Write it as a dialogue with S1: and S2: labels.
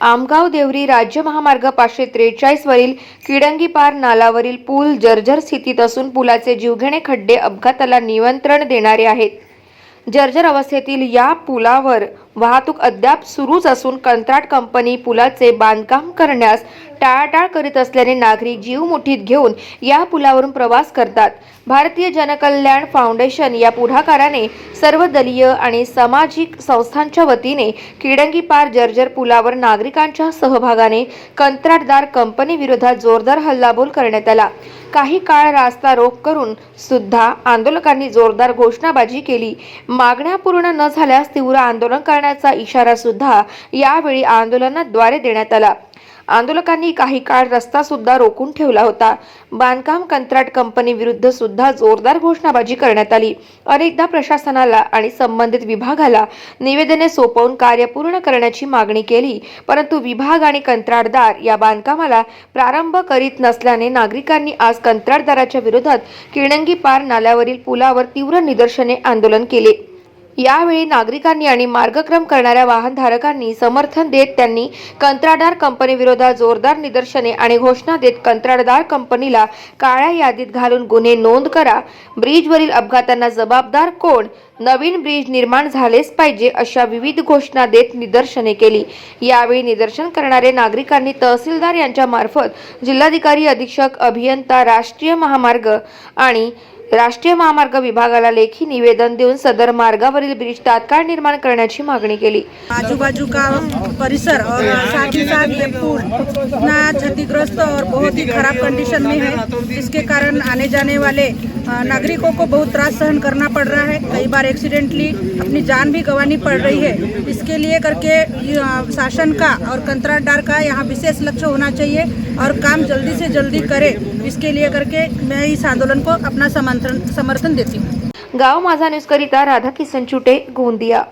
S1: आमगाव देवरी राज्य महामार्ग पाचशे त्रेचाळीस वरील किडंगी पार नालावरील पूल जर्जर स्थितीत असून पुलाचे जीवघेणे खड्डे अपघाताला नियंत्रण देणारे आहेत. जर्जर अवस्थेतील या पुलावर वाहतूक अद्याप सुरूच असून कंत्राट कंपनी पुलाचे बांधकाम करण्यास टाळाटाळ करीत असल्याने नागरिक जीव मुठीत घेऊन या पुलावरून प्रवास करतात. भारतीय जनकल्याण फाउंडेशन या पुढाकाराने सर्व दलीय आणि सामाजिक संस्थांच्या वतीने किडंगी पार जर्जर पुलावर नागरिकांच्या सहभागाने कंत्राटदार कंपनी विरोधात जोरदार हल्लाबोल करण्यात आला. काही काळ रास्ता रोक करून सुद्धा आंदोलकांनी जोरदार घोषणाबाजी केली. मागण्या पूर्ण न झाल्यास तीव्र आंदोलन करण्याचा इशारा सुद्धा यावेळी आंदोलनाद्वारे देण्यात आला. आंदोलकांनी काही काळ रस्ता सुद्धा रोखून ठेवला होता. बांधकाम कंत्राट कंपनी विरुद्ध सुद्धा जोरदार घोषणाबाजी करण्यात आली. अनेकदा प्रशासनाला आणि संबंधित विभागाला निवेदने सोपवून कार्य पूर्ण करण्याची मागणी केली परंतु विभाग आणि कंत्राटदार या बांधकामाला प्रारंभ करीत नसल्याने नागरिकांनी आज कंत्राटदाराच्या विरोधात किणंगी पार नाल्यावरील पुलावर तीव्र निदर्शने आंदोलन केले. यावेळी नागरिकांनी आणि मार्गक्रम करणाऱ्या वाहनधारकांनी समर्थन देत त्यांनी कंत्राटदार कंपनी विरोधात जोरदार निदर्शने आणि घोषणा देत कंत्राटदार कंपनीला काळ्या यादीत घालून गुन्हे नोंद करा. ब्रिजवरील अपघातांना जबाबदार कोण? नवीन ब्रिज निर्माण झालेच पाहिजे अशा विविध घोषणा देत निदर्शने केली. यावेळी निदर्शन करणारे नागरिकांनी तहसीलदार यांच्या मार्फत जिल्हाधिकारी अधीक्षक अभियंता राष्ट्रीय महामार्ग आणि राष्ट्रीय महामार्ग विभागाला लेखी निवेदन देऊन सदर मार्गावरील ब्रिज तात्काळ निर्माण करण्याची मागणी केली.
S2: आजू बाजू का परिसर और साथ ही साथ ये पुल इतना क्षतिग्रस्त और बहुत ही खराब कंडीशन में है. इसके कारण आने जाने वाले नागरिकों को बहुत त्रास सहन करना पड़ रहा है. कई बार एक्सीडेंटली अपनी जान भी गंवानी पड़ रही है. इसके लिए करके शासन का और कंत्राटदार का यहाँ विशेष लक्ष्य होना चाहिए और काम जल्दी से जल्दी करे. इसके लिए करके मैं इस आंदोलन को अपना समर्थन समर्थन देती हूँ।
S1: गाव माझा न्यूज करिता राधा किसन चुटे गोंदिया।